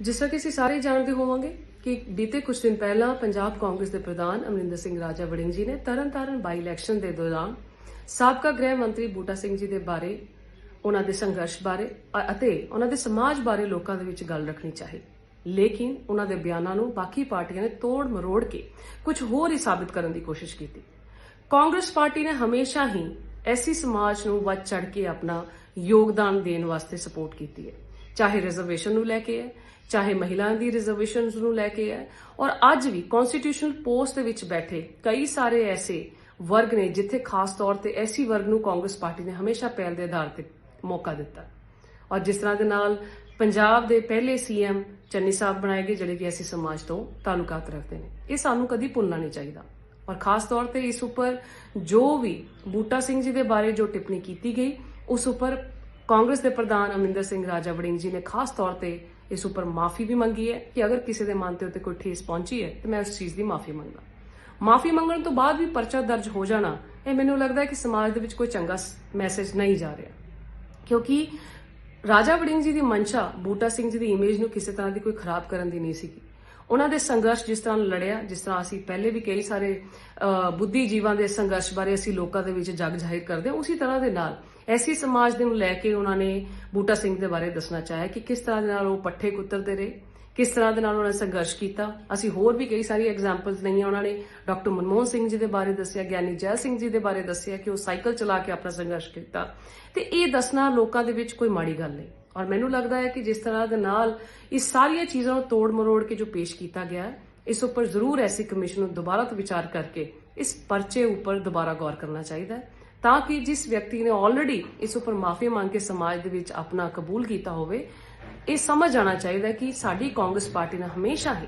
ਜਿਸ ਤਰ੍ਹਾਂ ਕਿ ਅਸੀਂ ਸਾਰੇ ਜਾਣਦੇ ਹੋਵਾਂਗੇ ਕਿ ਬੀਤੇ ਕੁਝ ਦਿਨ ਪਹਿਲਾਂ ਪੰਜਾਬ ਕਾਂਗਰਸ ਦੇ ਪ੍ਰਧਾਨ ਅਮਰਿੰਦਰ ਸਿੰਘ ਰਾਜਾ ਵੜਿੰਗ ਜੀ ਨੇ ਤਰਨਤਾਰਨ ਬਾਈ ਇਲੈਕਸ਼ਨ ਦੇ ਦੌਰਾਨ ਸਾਬਕਾ ਗ੍ਰਹਿ ਮੰਤਰੀ ਬੂਟਾ ਸਿੰਘ ਜੀ ਦੇ ਬਾਰੇ, ਉਹਨਾਂ ਦੇ ਸੰਘਰਸ਼ ਬਾਰੇ ਅਤੇ ਉਹਨਾਂ ਦੇ ਸਮਾਜ ਬਾਰੇ ਲੋਕਾਂ ਦੇ ਵਿੱਚ ਗੱਲ ਰੱਖਣੀ ਚਾਹੀਦੀ ਲੇਕਿਨ ਉਹਨਾਂ ਦੇ ਬਿਆਨਾਂ ਨੂੰ ਬਾਕੀ ਪਾਰਟੀਆਂ ਨੇ ਤੋੜ ਮਰੋੜ ਕੇ ਕੁਝ ਹੋਰ ਹੀ ਸਾਬਿਤ ਕਰਨ ਦੀ ਕੋਸ਼ਿਸ਼ ਕੀਤੀ। ਕਾਂਗਰਸ ਪਾਰਟੀ ਨੇ ਹਮੇਸ਼ਾ ਹੀ ਐਸੀ ਸਮਾਜ ਨੂੰ ਵੱਧ ਚੜ ਕੇ ਆਪਣਾ ਯੋਗਦਾਨ ਦੇਣ ਵਾਸਤੇ ਸਪੋਰਟ ਕੀਤੀ ਹੈ। ਚਾਹੇ ਰਿਜ਼ਰਵੇਸ਼ਨ ਨੂੰ ਲੈ ਕੇ ਹੈ, ਚਾਹੇ ਮਹਿਲਾਵਾਂ ਦੀ ਰਿਜ਼ਰਵੇਸ਼ਨਸ ਨੂੰ ਲੈ ਕੇ ਹੈ। ਔਰ ਅੱਜ ਵੀ ਕਨਸਟੀਟਿਊਸ਼ਨਲ ਪੋਸਟ ਦੇ ਵਿੱਚ ਬੈਠੇ ਕਈ ਸਾਰੇ ਐਸੇ ਵਰਗ ਨੇ ਜਿੱਥੇ ਖਾਸ ਤੌਰ ਤੇ ਐਸੀ ਵਰਗ ਨੂੰ ਕਾਂਗਰਸ ਪਾਰਟੀ ਨੇ ਹਮੇਸ਼ਾ ਪਹਿਲ ਦੇ ਆਧਾਰ ਤੇ ਮੌਕਾ ਦਿੱਤਾ। ਔਰ ਜਿਸ ਤਰ੍ਹਾਂ ਦੇ ਨਾਲ ਪੰਜਾਬ ਦੇ ਪਹਿਲੇ ਸੀਐਮ ਚੰਨੀ ਸਾਹਿਬ ਬਣਾਏ ਗਏ, ਜਿਹੜੇ ਕਿ ਐਸੀ ਸਮਾਜ ਤੋਂ ਤਾਲੁਕਾਤ ਰੱਖਦੇ ਨੇ, ਇਹ ਸਾਨੂੰ ਕਦੀ ਭੁੱਲਣਾ ਨਹੀਂ ਚਾਹੀਦਾ। ਔਰ ਖਾਸ ਤੌਰ ਤੇ ਇਸ ਉੱਪਰ ਜੋ ਵੀ ਬੂਟਾ ਸਿੰਘ ਜੀ ਦੇ ਬਾਰੇ ਜੋ ਟਿੱਪਣੀ ਕੀਤੀ ਗਈ, ਉਸ ਉੱਪਰ ਕਾਂਗਰਸ ਦੇ ਪ੍ਰਧਾਨ ਅਮਰਿੰਦਰ ਸਿੰਘ ਰਾਜਾ ਵੜਿੰਗ ਜੀ ਨੇ ਖਾਸ ਤੌਰ ਤੇ ਇਸ ਉੱਪਰ ਮਾਫੀ ਵੀ ਮੰਗੀ ਹੈ ਕਿ ਅਗਰ ਕਿਸੇ ਦੇ ਮਨ ਤੇ ਉੱਤੇ ਕੋਈ ਠੇਸ ਪਹੁੰਚੀ ਹੈ, ਤੇ ਮੈਂ ਉਸ ਚੀਜ਼ ਦੀ ਮਾਫੀ ਮੰਗਦਾ। ਮਾਫੀ ਮੰਗਣ ਤੋਂ ਬਾਅਦ ਵੀ ਪਰਚਾ ਦਰਜ ਹੋ ਜਾਣਾ, ਇਹ ਮੈਨੂੰ ਲੱਗਦਾ ਹੈ ਕਿ ਸਮਾਜ ਦੇ ਵਿੱਚ ਕੋਈ ਚੰਗਾ ਮੈਸੇਜ ਨਹੀਂ ਜਾ ਰਿਹਾ। ਕਿਉਂਕਿ ਰਾਜਾ ਵੜਿੰਗ ਜੀ ਦੀ ਮਨਸ਼ਾ ਬੂਟਾ ਸਿੰਘ ਜੀ ਦੀ ਇਮੇਜ ਨੂੰ ਕਿਸੇ ਤਰ੍ਹਾਂ ਦੀ ਕੋਈ ਖਰਾਬ ਕਰਨ ਦੀ ਨਹੀਂ ਸੀਗੀ। ਉਹਨਾਂ ਦੇ ਸੰਘਰਸ਼ ਜਿਸ ਤਰ੍ਹਾਂ ਲੜਿਆ, ਜਿਸ ਤਰ੍ਹਾਂ ਅਸੀਂ ਪਹਿਲੇ ਵੀ ਕਈ ਸਾਰੇ ਬੁੱਧੀ ਜੀਵਾਂ ਦੇ ਸੰਘਰਸ਼ ਬਾਰੇ ਅਸੀਂ ਲੋਕਾਂ ਦੇ ਵਿੱਚ ਜਗ ਜ਼ਾਹਿਰ ਕਰਦੇ ਹਾਂ, ਉਸੇ ਤਰ੍ਹਾਂ ਦੇ ਨਾਲ ਐਸੀ ਸਮਾਜ ਦੇ ਨੂੰ ਲੈ ਕੇ ਉਹਨਾਂ ਨੇ ਬੂਟਾ ਸਿੰਘ ਦੇ ਬਾਰੇ ਦੱਸਣਾ ਚਾਹਿਆ ਕਿ ਕਿਸ ਤਰ੍ਹਾਂ ਦੇ ਨਾਲ ਉਹ ਪੱਠੇ ਕੁੱਤਰਦੇ ਰਹੇ, ਕਿਸ ਤਰ੍ਹਾਂ ਦੇ ਨਾਲ ਉਹਨਾਂ ਨੇ ਸੰਘਰਸ਼ ਕੀਤਾ। ਅਸੀਂ ਹੋਰ ਵੀ ਕਈ ਸਾਰੀ ਐਗਜ਼ਾਮਪਲਸ ਲਈਆਂ ਉਹਨਾਂ ਨੇ, ਡਾਕਟਰ ਮਨਮੋਹਨ ਸਿੰਘ ਜੀ ਦੇ ਬਾਰੇ ਦੱਸਿਆ, ਗਿਆਨੀ ਜੈ ਸਿੰਘ ਜੀ ਦੇ ਬਾਰੇ ਦੱਸਿਆ ਕਿ ਉਹ ਸਾਈਕਲ ਚਲਾ ਕੇ ਆਪਣਾ ਸੰਘਰਸ਼ ਕੀਤਾ। ਤੇ ਇਹ ਦੱਸਣਾ ਲੋਕਾਂ ਦੇ ਵਿੱਚ ਕੋਈ ਮਾੜੀ ਗੱਲ ਨਹੀਂ। ਔਰ ਮੈਨੂੰ ਲੱਗਦਾ ਹੈ ਕਿ ਜਿਸ ਤਰ੍ਹਾਂ ਦੇ ਨਾਲ ਇਹ ਸਾਰੀਆਂ ਚੀਜ਼ਾਂ ਨੂੰ ਤੋੜ ਮਰੋੜ ਕੇ ਜੋ ਪੇਸ਼ ਕੀਤਾ ਗਿਆ ਹੈ, ਇਸ ਉੱਪਰ ਜ਼ਰੂਰ ਐਸੀ ਕਮਿਸ਼ਨ ਨੂੰ ਦੁਬਾਰਾ ਤੋਂ ਵਿਚਾਰ ਕਰਕੇ ਇਸ ਪਰਚੇ ਉੱਪਰ ਦੁਬਾਰਾ ਗੌਰ ਕਰਨਾ ਚਾਹੀਦਾ ਹੈ ਤਾਂ ਕਿ ਜਿਸ ਵਿਅਕਤੀ ਨੇ ਆਲਰੇਡੀ ਇਸ ਉੱਪਰ ਮਾਫੀ ਮੰਗ ਕੇ ਸਮਾਜ ਦੇ ਵਿੱਚ ਆਪਣਾ ਕਬੂਲ ਕੀਤਾ ਹੋਵੇ ਇਹ ਸਮਝ ਆਉਣਾ ਚਾਹੀਦਾ ਕਿ ਸਾਡੀ ਕਾਂਗਰਸ ਪਾਰਟੀ ਨੇ ਹਮੇਸ਼ਾ ਹੀ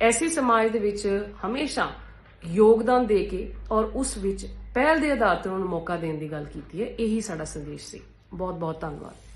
ਐਸੀ ਸਮਾਜ ਦੇ ਵਿੱਚ ਹਮੇਸ਼ਾ ਯੋਗਦਾਨ ਦੇ ਕੇ ਔਰ ਉਸ ਵਿੱਚ ਪਹਿਲ ਦੇ ਆਧਾਰ ਤੇ ਉਹਨਾਂ ਨੂੰ ਮੌਕਾ ਦੇਣ ਦੀ ਗੱਲ ਕੀਤੀ ਹੈ ਇਹੀ ਸਾਡਾ ਸੰਦੇਸ਼ ਸੀ। ਬਹੁਤ ਬਹੁਤ ਧੰਨਵਾਦ।